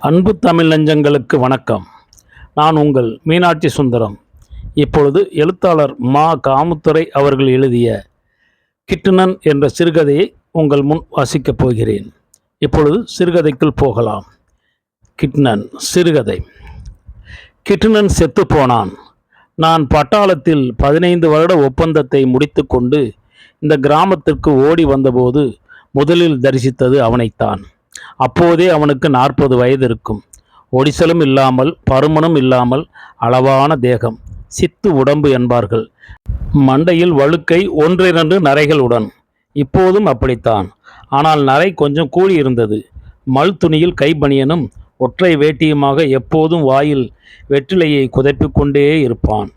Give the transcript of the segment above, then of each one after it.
அன்பு தமிழ் நெஞ்சங்களுக்கு வணக்கம். நான் உங்கள் மீனாட்சி சுந்தரம். இப்பொழுது எழுத்தாளர் மா. காமுத்துரை அவர்கள் எழுதிய கிட்டுனன் என்ற சிறுகதையை உங்கள் முன் வாசிக்கப் போகிறேன். இப்பொழுது சிறுகதைக்குள் போகலாம். கிட்னன் சிறுகதை. கிட்டுனன் செத்து போனான். நான் பட்டாளத்தில் பதினைந்து வருட ஒப்பந்தத்தை முடித்துக்கொண்டு இந்த கிராமத்திற்கு ஓடி வந்தபோது முதலில் தரிசித்தது அவனைத்தான். அப்போதே அவனுக்கு நாற்பது வயது இருக்கும் ஒடிசலும் இல்லாமல் பருமனும் இல்லாமல் அளவான தேகம். சித்து உடம்பு என்பார்கள். மண்டையில் வழுக்கை ஒன்றிரண்டு நரைகளுடன். இப்போதும் அப்படித்தான். ஆனால் நரை கொஞ்சம் கூடி இருந்தது மல் துணியில் கைபனியனும் ஒற்றை வேட்டியுமாக எப்போதும் வாயில் வெற்றிலையை குதைப்பிக்கொண்டே இருப்பான்.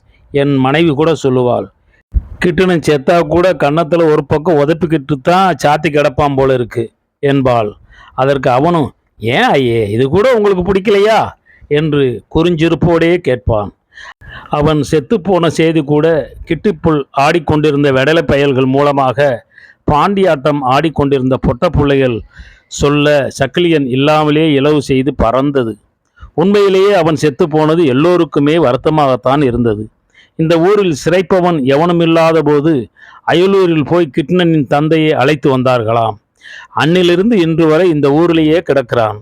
என் மனைவி கூட சொல்லுவாள் கிட்டுனன் செத்தா கூட கன்னத்தில் ஒரு பக்கம் உதப்பிக்கிட்டு தான் சாத்தி கிடப்பான் போல இருக்கு என்பாள். அதற்கு அவனும் ஏன் ஐயே இது கூட உங்களுக்கு பிடிக்கலையா? என்று குறிஞ்சிருப்போடே கேட்பான். அவன் செத்துப்போன செய்தி கூட கிட்டிப்புள் ஆடிக்கொண்டிருந்த வெடலை பயல்கள் மூலமாக பாண்டியாட்டம் ஆடிக்கொண்டிருந்த பொட்ட பிள்ளைகள் சொல்ல சக்கிலியன் இல்லாமலே இலவு செய்து பறந்தது. உண்மையிலேயே அவன் செத்து போனது எல்லோருக்குமே வருத்தமாகத்தான் இருந்தது. இந்த ஊரில் சிறைப்பவன் எவனுமில்லாத போது அயலூரில் போய் கிருஷ்ணனின் தந்தையை அழைத்து வந்தார்களாம். அன்னிலிருந்து இன்று வரை இந்த ஊரிலேயே கிடக்கிறான்.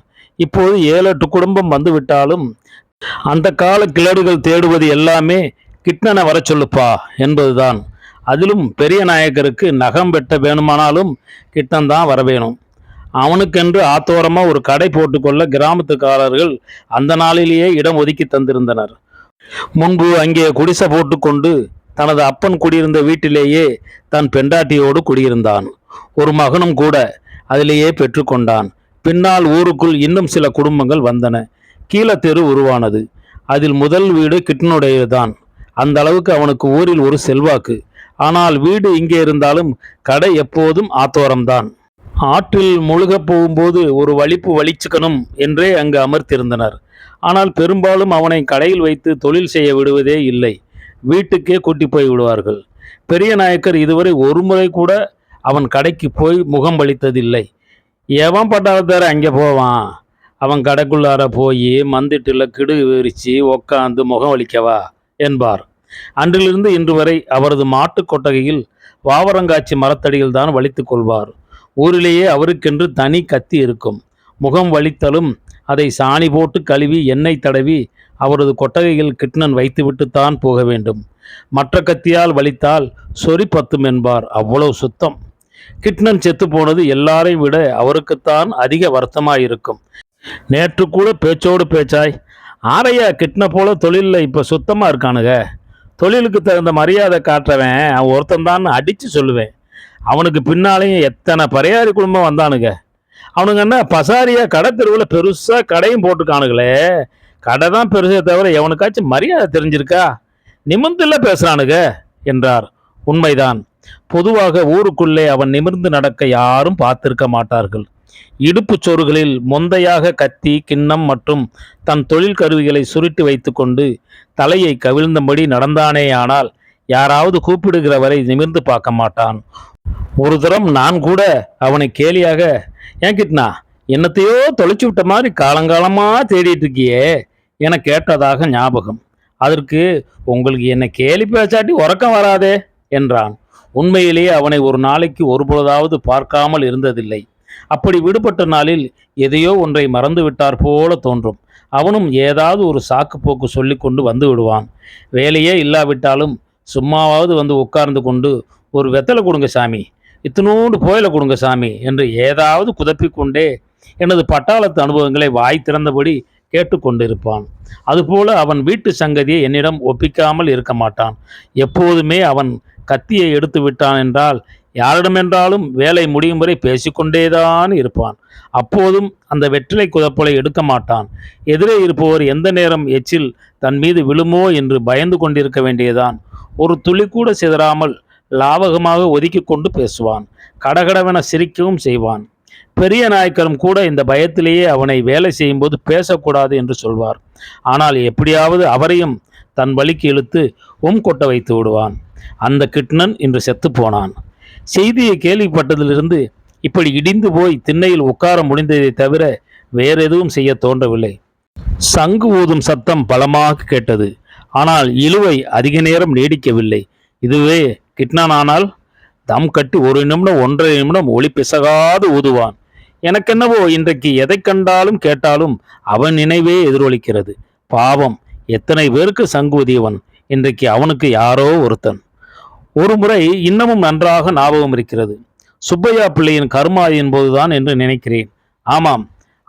இப்போது ஏழு எட்டு குடும்பம் வந்துவிட்டாலும் அந்த கால கிளடுகள் தேடுவது எல்லாமே கிட்னனை வர சொல்லுப்பா என்பதுதான். அதிலும் பெரிய நாயக்கருக்கு நகம் வெட்ட வேணுமானாலும் கிட்டன் தான் வர வேணும் அவனுக்கென்று ஆத்தோரமாக ஒரு கடை போட்டுக்கொள்ள கிராமத்துக்காரர்கள் அந்த நாளிலேயே இடம் ஒதுக்கி தந்திருந்தனர். முன்பு அங்கே குடிசை போட்டுக்கொண்டு தனது அப்பன் குடியிருந்த வீட்டிலேயே தன் பெண்டாட்டியோடு குடியிருந்தான். ஒரு மகனும் கூட அதிலேயே பெற்றுக்கொண்டான். பின்னால் ஊருக்குள் இன்னும் சில குடும்பங்கள் வந்தன. கீழத்தெரு உருவானது. அதில் முதல் வீடு கிட்டனுடையதுதான். அந்த அளவுக்கு அவனுக்கு ஊரில் ஒரு செல்வாக்கு. ஆனால் வீடு இங்கே இருந்தாலும் கடை எப்போதும் ஆத்தோரம்தான். ஆற்றில் முழுகப் போகும்போது ஒரு வலிப்பு வலிச்சுக்கணும் என்றே அங்கு அமர்த்திருந்தனர் ஆனால் பெரும்பாலும் அவனை கடையில் வைத்து தொழில் செய்ய விடுவதே இல்லை. வீட்டுக்கே கூட்டி போய் விடுவார்கள். பெரிய நாயக்கர் இதுவரை ஒரு முறை கூட அவன் கடைக்கு போய் முகம் வலித்ததில்லை. எவன் பட்டாளத்தார அங்கே போவான். அவன் கடைக்குள்ளார போய் மந்திட்டில் கிடுகு விரிச்சு உக்காந்து முகம் வலிக்கவா என்பார். அன்றிலிருந்து இன்று வரை அவரது மாட்டுக் கொட்டகையில் வாவரங்காட்சி மரத்தடியில் தான் வலித்துக் கொள்வார். ஊரிலேயே அவருக்கென்று தனி கத்தி இருக்கும். முகம் வலித்தலும் அதை சாணி போட்டு கழுவி எண்ணெய் தடவி அவரது கொட்டகையில் கிட்னன் வைத்துவிட்டுத்தான் போக வேண்டும். மற்ற கத்தியால் வலித்தால் சொறி பத்தும் என்பார். அவ்வளவு சுத்தம். கிட்னன் செத்து போனது எல்லாரையும் விட அவருக்குத்தான் அதிக வருத்தமாயிருக்கும். நேற்று கூட பேச்சோடு பேச்சாய் ஆரையா கிட்ன போல தொழிலில் இப்போ சுத்தமாக இருக்கானுங்க தொழிலுக்கு தகுந்த மரியாதை காட்டுறவன் அவன் ஒருத்தன் தான் அடித்து சொல்லுவேன். அவனுக்கு பின்னாலேயும் எத்தனை பறையாரி குடும்பம் வந்தானுங்க? அவனுங்க என்ன பசாரியா கடை தெருவில் பெருசாக கடையும் போட்டுருக்கானுங்களே. கடை தான் பெருசே தவிர எவனுக்காச்சும் மரியாதை தெரிஞ்சிருக்கா? நிமிர்ந்துல பேசுகிறானுங்க என்றார். உண்மைதான். பொதுவாக ஊருக்குள்ளே அவன் நிமிர்ந்து நடக்க யாரும் பார்த்திருக்க மாட்டார்கள். இடுப்புச் சோறுகளில் மொந்தையாக கத்தி கிண்ணம் மற்றும் தன் தொழில் கருவிகளை சுருட்டி வைத்துக்கொண்டு தலையை கவிழ்ந்தபடி நடந்தானேயானால் யாராவது கூப்பிடுகிற வரை நிமிர்ந்து பார்க்க மாட்டான். ஒரு தரம் நான் கூட அவனை கேலியாக ஏன் கிட்னா என்னத்தையோ தொலைச்சு விட்ட மாதிரி காலங்காலமாக தேடிட்டு இருக்கியே? என கேட்டதாக ஞாபகம். அதற்கு உங்களுக்கு என்னை கேலி பேச்சாட்டி உறக்கம் வராதே? என்றான். உண்மையிலேயே அவனை ஒரு நாளைக்கு ஒரு பொழுதாவது பார்க்காமல் இருந்ததில்லை. அப்படி விடுபட்ட நாளில் எதையோ ஒன்றை மறந்து விட்டார் போல தோன்றும். அவனும் ஏதாவது ஒரு சாக்கு போக்கு சொல்லி கொண்டு வந்து விடுவான். வேலையே இல்லாவிட்டாலும் சும்மாவாவது வந்து உட்கார்ந்து கொண்டு ஒரு வெத்தலை கொடுங்க சாமி இத்தினோண்டு கோயிலை கொடுங்க சாமி என்று ஏதாவது குதப்பிக்கொண்டே எனது பட்டாளத்து அனுபவங்களை வாய் திறந்தபடி கேட்டுக்கொண்டிருப்பான். அதுபோல அவன் வீட்டு சங்கதியை என்னிடம் ஒப்பிக்காமல் இருக்க மாட்டான். எப்போதுமே அவன் கத்தியை எடுத்து விட்டான் என்றால் யாரிடமென்றாலும் வேலை முடியும் வரை பேசிக்கொண்டேதான் இருப்பான். அப்போதும் அந்த வெற்றிலை குதப்பலை எடுக்க மாட்டான். எதிரே இருப்பவர் எந்த நேரம் எச்சில் தன் மீது விழுமோ என்று பயந்து கொண்டிருக்க வேண்டியதான் ஒரு துளி கூட சிதறாமல் லாவகமாக ஒதுக்கி கொண்டு பேசுவான். கடகடவென சிரிக்கவும் செய்வான். பெரிய நாயக்கரும் கூட இந்த பயத்திலேயே அவனை வேலை செய்யும்போது பேசக்கூடாது என்று சொல்வார். ஆனால் எப்படியாவது அவரையும் தன் வழிக்கு இழுத்து உம் கொட்ட வைத்து விடுவான். அந்த கிட்னன் இன்று செத்து போனான். செய்தியை கேள்விப்பட்டதிலிருந்து இப்படி இடிந்து போய் திண்ணையில் உட்கார முடிந்ததை தவிர வேறெதுவும் செய்ய தோன்றவில்லை. சங்கு ஊதும் சத்தம் பலமாக கேட்டது. ஆனால் இழுவை அதிக நேரம் நீடிக்கவில்லை. இதுவே கிட்னானால் தம் கட்டி ஒரு நிமிடம் ஒன்றரை நிமிடம் ஒளி பிசகாது ஊதுவான். எனக்கென்னவோ இன்றைக்கு எதை கண்டாலும் கேட்டாலும் அவன் நினைவே எதிரொலிக்கிறது. பாவம் எத்தனை பேருக்கு சங்குவதியவன் இன்றைக்கு அவனுக்கு யாரோ ஒருத்தன். ஒரு முறை இன்னமும் நன்றாக ஞாபகம் இருக்கிறது. சுப்பையா பிள்ளையின் கருமாயின் போதுதான் என்று நினைக்கிறேன். ஆமாம்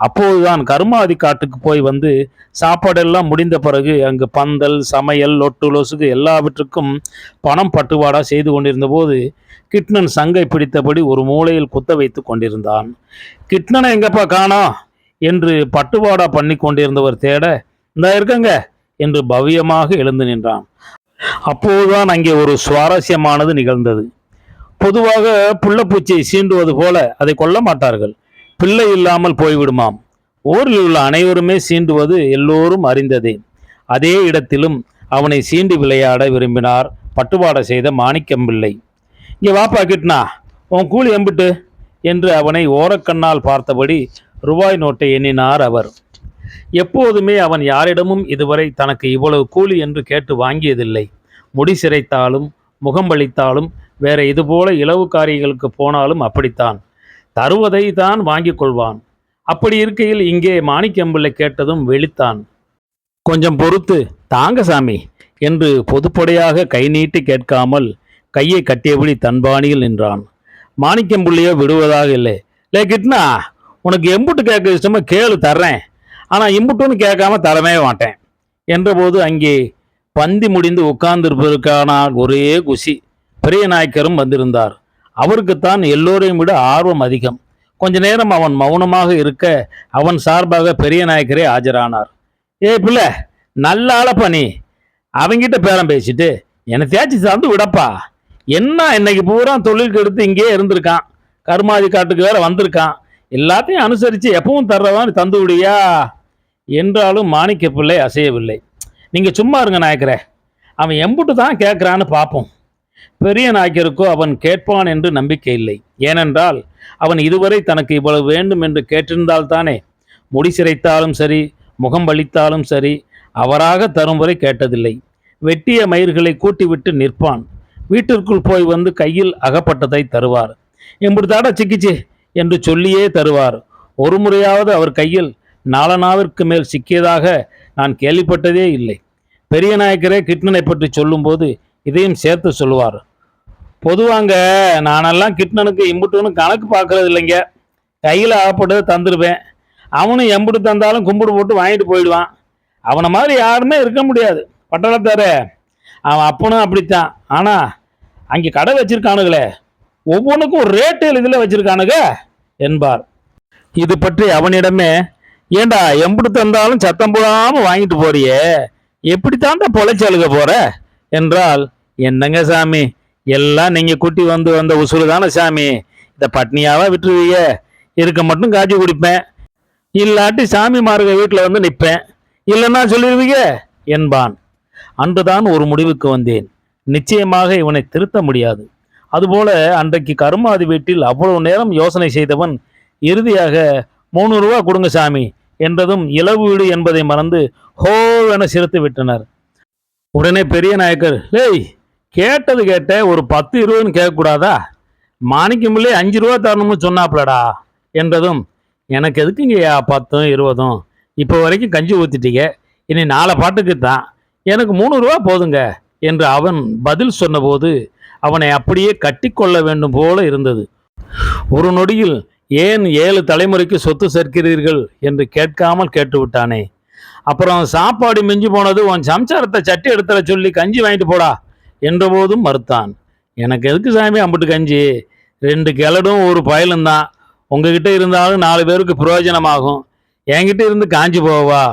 அப்போதுதான் கருமாதி காட்டுக்கு போய் வந்து சாப்பாடெல்லாம் முடிந்த பிறகு அங்கு பந்தல் சமையல் லொட்டு லொசுக்கு எல்லாவற்றுக்கும் பணம் பட்டுவாடா செய்து கொண்டிருந்த போது கிட்னன் சங்கை பிடித்தபடி ஒரு மூலையில் குத்த வைத்து கொண்டிருந்தான். கிட்னனை எங்கப்பா காணோம் என்று பட்டுவாடா பண்ணி கொண்டிருந்தவர் தேட இந்த இருக்கங்க என்று பவ்யமாக எழுந்து நின்றான். அப்போதுதான் அங்கே ஒரு சுவாரஸ்யமானது நிகழ்ந்தது. பொதுவாக புள்ளப்பூச்சியை சீண்டுவது போல அதை கொல்ல மாட்டார்கள். பிள்ளை இல்லாமல் போய்விடுமாம். ஊரில் உள்ள அனைவருமே சீண்டுவது எல்லோரும் அறிந்ததே. அதே இடத்திலும் அவனை சீண்டி விளையாட விரும்பினார். பட்டுவாடை செய்த மாணிக்கம் பிள்ளை இங்கே வாப்பா கிட்னா உன் கூலி எம்பிட்டு? என்று அவனை ஓரக்கண்ணால் பார்த்தபடி ரூபாய் நோட்டை எண்ணினார் அவர். எப்போதுமே அவன் யாரிடமும் இதுவரை தனக்கு இவ்வளவு கூலி என்று கேட்டு வாங்கியதில்லை. முடி சிரைத்தாலும் முகம் வலித்தாலும் வேற இதுபோல இலவு காரியங்களுக்கு போனாலும் அப்படித்தான். தருவதை தான் வாங்கிக் கொள்வான். அப்படி இருக்கையில் இங்கே மாணிக்கம்பிள்ளை கேட்டதும் வெளித்தான். கொஞ்சம் பொறுத்து தாங்க சாமி என்று பொதுப்படையாக கை நீட்டி கேட்காமல் கையை கட்டியபடி தன்பாணியில் நின்றான். மாணிக்கம்பிள்ளையோ விடுவதாக இல்லை. லே கிட்னா உனக்கு எம்புட்டு கேட்க இஷ்டமா கேளு தர்றேன். ஆனால் இம்புட்டுன்னு கேட்காம தரவே மாட்டேன். என்றபோது அங்கே பந்தி முடிந்து உட்கார்ந்திருப்பதற்கான ஒரே குஷி பெரிய நாயக்கரும் வந்திருந்தார். அவருக்குத்தான் எல்லோரையும் விட ஆர்வம் அதிகம். கொஞ்ச நேரம் அவன் மௌனமாக இருக்க அவன் சார்பாக பெரிய நாயக்கரே ஆஜரானார். ஏய் பிள்ளை நல்ல ஆளப்பா நீ. அவங்கிட்ட பேரம் பேசிட்டு என்னை தேய்ச்சி சார்ந்து விடப்பா. என்ன இன்னைக்கு பூரா தொழில் கெடுத்து இங்கேயே இருந்திருக்கான். கருமாதி காட்டுக்கு வேற வந்திருக்கான். எல்லாத்தையும் அனுசரித்து எப்பவும் தர்றதான் தந்து விடியா என்றாலும் மாணிக்க பிள்ளை அசையவில்லை. நீங்கள் சும்மா இருங்க நாயக்கரே அவன் எம்புட்டு தான் கேட்குறான்னு பார்ப்போம் பெரிய நாயக்கருக்கோ அவன் கேட்பான் என்று நம்பிக்கை இல்லை. ஏனென்றால் அவன் இதுவரை தனக்கு இவ்வளவு வேண்டும் என்று கேட்டிருந்தால் தானே. முடி சிரைத்தாலும் சரி முகம் வலித்தாலும் சரி அவராக தரும் வரை கேட்டதில்லை. வெட்டிய மயிர்களை கூட்டிவிட்டு நிற்பான். வீட்டிற்குள் போய் வந்து கையில் அகப்பட்டதை தருவார். இப்படி தாடா சிக்கிச்சு என்று சொல்லியே தருவார். ஒரு முறையாவது அவர் கையில் நாலனாவிற்கு மேல் சிக்கியதாக நான் கேள்விப்பட்டதே இல்லை. பெரிய நாயக்கரே கிட்னனை பற்றி சொல்லும்போது இதையும் சேர்த்து சொல்லுவார். பொதுவாங்க நானெல்லாம் கிட்னனுக்கு இம்புட்டுன்னு கணக்கு பார்க்கறது இல்லைங்க. கையில் ஆகப்பட்டதை தந்துடுவேன் அவனும் எம்புட்டு தந்தாலும் கும்பிடு போட்டு வாங்கிட்டு போயிடுவான். அவனை மாதிரி யாருமே இருக்க முடியாது. பட்டணத்தார அவன் அப்பனும் அப்படித்தான். ஆனால் அங்கே கடை வச்சிருக்கானுங்களே ஒவ்வொன்றுக்கும் ஒரு ரேட்டு இதில் வச்சிருக்கானுங்க என்பார். இது பற்றி அவனிடமே ஏண்டா எம்புட்டு தந்தாலும் சத்தம் போடாமல் வாங்கிட்டு போறியே? எப்படித்தாண்டா பொழைச்சலுக போகிற என்றால் என்னங்க சாமி? எல்லாம் நீங்கள் கூட்டி வந்து வந்த உசுறு தானே சாமி? இதை பட்னியாவா விட்டுருவீங்க? இருக்க மட்டும் காட்சி குடிப்பேன். இல்லாட்டி சாமி மார்க வீட்டில் வந்து நிற்பேன் இல்லைன்னா சொல்லிடுவீங்க என்பான். அன்றுதான் ஒரு முடிவுக்கு வந்தேன். நிச்சயமாக இவனை திருத்த முடியாது. அதுபோல அன்றைக்கு கருமாதி வீட்டில் அவ்வளவு நேரம் யோசனை செய்தவன் இறுதியாக மூணு ரூபா கொடுங்க சாமி என்றதும் இலவு வீடு என்பதை மறந்து ஹோ என சிரித்து விட்டனர். உடனே பெரிய நாயக்கர் லேய் கேட்டது கேட்ட ஒரு பத்து இருபதுன்னு கேட்கக்கூடாதா? மாணிக்கமில்லே அஞ்சு ரூபா தரணும்னு சொன்னாப்லடா என்றதும் எனக்கு எதுக்குங்கய்யா பத்தும் இருபதும்? இப்போ வரைக்கும் கஞ்சி ஊற்றிட்டீங்க இனி நாலு பாட்டுக்கு தான். எனக்கு மூணு ரூபா போதுங்க என்று அவன் பதில் சொன்னபோது அவனை அப்படியே கட்டிக்கொள்ள வேண்டும் போல இருந்தது. ஒரு நொடியில் ஏன் ஏழு தலைமுறைக்கு சொத்து சேர்க்கிறீர்கள்? என்று கேட்காமல் கேட்டுவிட்டானே. அப்புறம் சாப்பாடு மிஞ்சி போனது உன் சம்சாரத்தை சட்டி எடுத்துற சொல்லி கஞ்சி வாங்கிட்டு போடா என்றபோதும் மறுத்தான். எனக்கு எதுக்கு சாமி அம்பிட்டு கஞ்சி? ரெண்டு கிழடும் ஒரு பயலும் தான். உங்ககிட்ட இருந்தாலும் நாலு பேருக்கு பிரயோஜனமாகும். என்கிட்ட இருந்து காஞ்சி போவா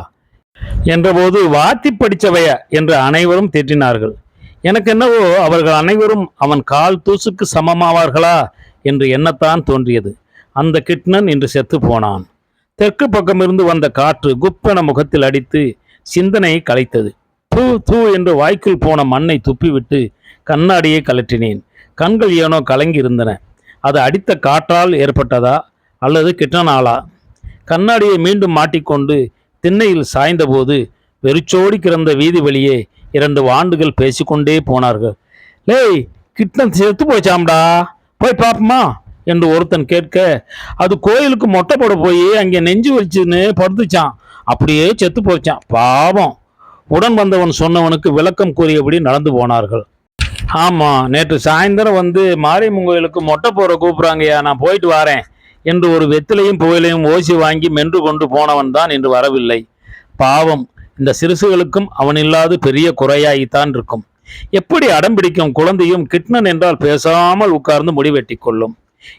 என்றபோது வாத்தி படிச்சவைய என்று அனைவரும் திட்டினார்கள். எனக்கு என்னவோ அவர்கள் அனைவரும் அவன் கால் தூசுக்கு சமமாவார்களா? என்று எண்ணத்தான் தோன்றியது. அந்த கிட்னன் இன்று செத்து போனான். தெற்கு பக்கமிருந்து வந்த காற்று குப்பென முகத்தில் அடித்து சிந்தனையை கலைத்தது. தூ தூ என்று வாய்க்குள் போன மண்ணை துப்பிவிட்டு கண்ணாடியை கழற்றினேன். கண்கள் ஏனோ கலங்கி இருந்தன அது அடித்த காற்றால் ஏற்பட்டதா அல்லது கிட்டனாளா? கண்ணாடியை மீண்டும் மாட்டிக்கொண்டு திண்ணையில் சாய்ந்தபோது வெறிச்சோடி கிடந்த வீதி வழியே இரண்டு வாண்டுகள் பேசிக்கொண்டே போனார்கள். லேய் கிட்டன் செத்து போச்சாம்டா. போய் பார்ப்போமா என்று ஒருத்தன் கேட்க அது கோயிலுக்கு மொட்டை போட போய் அங்கே நெஞ்சு வச்சுன்னு படுத்துச்சான் அப்படியே செத்து போச்சான் பாவம். உடன் வந்தவன் சொன்னவனுக்கு விளக்கம் கூறியபடி நடந்து போனார்கள். ஆமாம் நேற்று சாயந்தரம் வந்து மாரியம்மன் கோயிலுக்கு மொட்டை போற கூப்பிட்றாங்கய்யா நான் போயிட்டு வரேன். என்று ஒரு வெத்திலையும் புயலையும் ஓசி வாங்கி மென்று கொண்டு போனவன் தான் இன்று வரவில்லை. பாவம். இந்த சிறுசுகளுக்கும் அவன் இல்லாது பெரிய குறையாய்த்தான் இருக்கும். எப்படி அடம் பிடிக்கும் குழந்தையும் கிட்னன் என்றால் பேசாமல் உட்கார்ந்து முடிவெட்டி கொள்ளும்.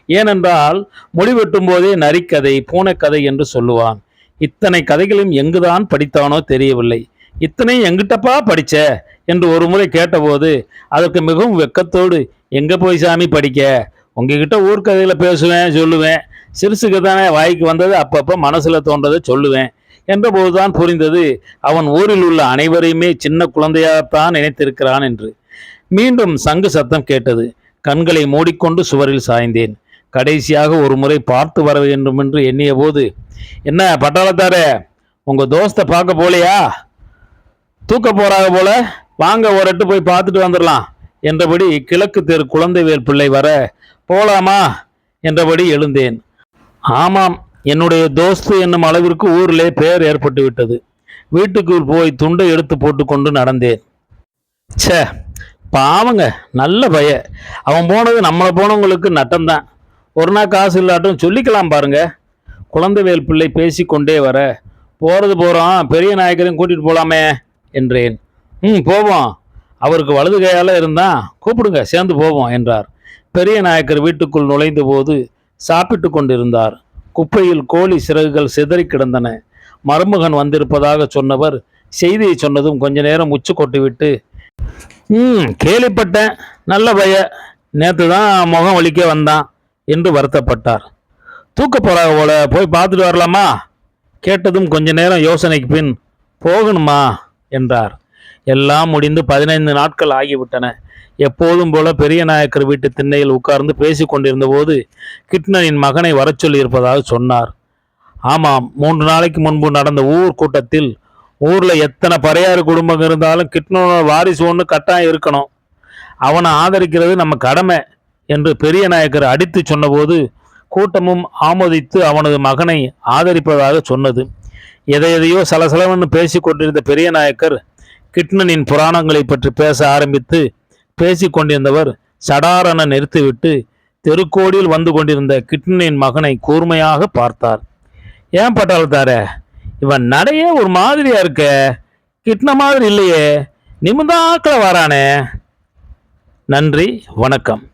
ஏனென்றால் முடிவெட்டும் போதே நரிக்கதை பூனைக்கதை என்று சொல்லுவான். இத்தனை கதைகளும் எங்குதான் படித்தானோ தெரியவில்லை. இத்தனை எங்கிட்டப்பா படிச்ச? என்று ஒரு முறை கேட்டபோது அதற்கு மிகவும் வெக்கத்தோடு எங்க போய் சாமி படிக்க? உங்ககிட்ட ஊர்க்கதையில் பேசுவேன் சொல்லுவேன். சிறுசுக்கு தானே வாய்க்கு வந்தது அப்பப்போ மனசில் தோன்றதை சொல்லுவேன். என்றபோதுதான் புரிந்தது அவன் ஊரில் உள்ள அனைவரையுமே சின்ன குழந்தையாகத்தான் நினைத்திருக்கிறான் என்று. மீண்டும் சங்கு சத்தம் கேட்டது. கண்களை மூடிக்கொண்டு சுவரில் சாய்ந்தேன். கடைசியாக ஒரு முறை பார்த்து வர வேண்டும் என்று எண்ணிய போது என்ன பட்டாளத்தாரே உங்கள் தோஸ்தை பார்க்க போலையா? தூக்க போறாங்க போல. வாங்க ஒரு எட்டு போய் பார்த்துட்டு வந்துடலாம் என்றபடி கிழக்கு தெரு குழந்தைவேல் பிள்ளை வர போலாமா? என்றபடி எழுந்தேன். ஆமாம் என்னுடைய தோஸ்து என்னும் அளவிற்கு ஊரிலே பெயர் ஏற்பட்டு விட்டது வீட்டுக்குள் போய் துண்டை எடுத்து போட்டுக்கொண்டு நடந்தேன். சே பாவங்க நல்ல பய. அவன் போனது நம்மளை போனவங்களுக்கு நட்டம்தான். ஒரு நாள் காசு இல்லாட்டும் சொல்லிக்கலாம் பாருங்க. குழந்தைவேல் பிள்ளை பேசி கொண்டே வர போகிறது போகிறோம் பெரிய நாயக்கரையும் கூட்டிகிட்டு போகலாமே என்றேன். ம் போவோம். அவருக்கு வலது கையால் இருந்தால் கூப்பிடுங்க சேர்ந்து போவோம் என்றார். பெரிய நாயக்கர் வீட்டுக்குள் நுழைந்த போது சாப்பிட்டு கொண்டிருந்தார். குப்பையில் கோழி சிறகுகள் சிதறி கிடந்தன. மருமகன் வந்திருப்பதாக சொன்னவர் செய்தியை சொன்னதும் கொஞ்ச நேரம் உச்சு கொட்டிவிட்டு ம் கேள்விப்பட்டேன் நல்ல பைய. நேற்று தான் முகம் வலிக்க வந்தான் என்று வருத்தப்பட்டார். தூக்க போறாக போல. போய் பார்த்துட்டு வரலாமா? கேட்டதும் கொஞ்ச நேரம் யோசனைக்கு பின் போகணுமா? என்றார். எல்லாம் முடிந்து பதினைந்து நாட்கள் ஆகிவிட்டன. எப்போதும் போல பெரிய நாயக்கர் வீட்டு திண்ணையில் உட்கார்ந்து பேசி கொண்டிருந்த போது கிட்னனின் மகனை வரச் சொல்லியிருப்பதாக சொன்னார். ஆமாம் மூன்று நாளைக்கு முன்பு நடந்த ஊர் கூட்டத்தில் ஊரில் எத்தனை பறையாறு குடும்பம் இருந்தாலும் கிட்னனோட வாரிசு ஒன்று கட்டாயம் இருக்கணும். அவனை ஆதரிக்கிறது நம்ம கடமை என்று பெரிய நாயக்கர் அடித்து சொன்னபோது கூட்டமும் ஆமோதித்து அவனது மகனை ஆதரிப்பதாக சொன்னது. எதை எதையோ சலசலவென்று பேசி கொண்டிருந்த பெரிய நாயக்கர் கிட்னனின் புராணங்களை பற்றி பேச ஆரம்பித்து பேசி கொண்டிருந்தவர் சடாரன நிறுத்திவிட்டு தெருக்கோடியில் வந்து கொண்டிருந்த கிட்னனின் மகனை கூர்மையாக பார்த்தார். ஏன் பட்டாளத்தார? இவன் நடையே ஒரு மாதிரியா இருக்க? கிட்ன மாதிரி இல்லையே. நிமிந்தாக்கில் வரானே. நன்றி வணக்கம்.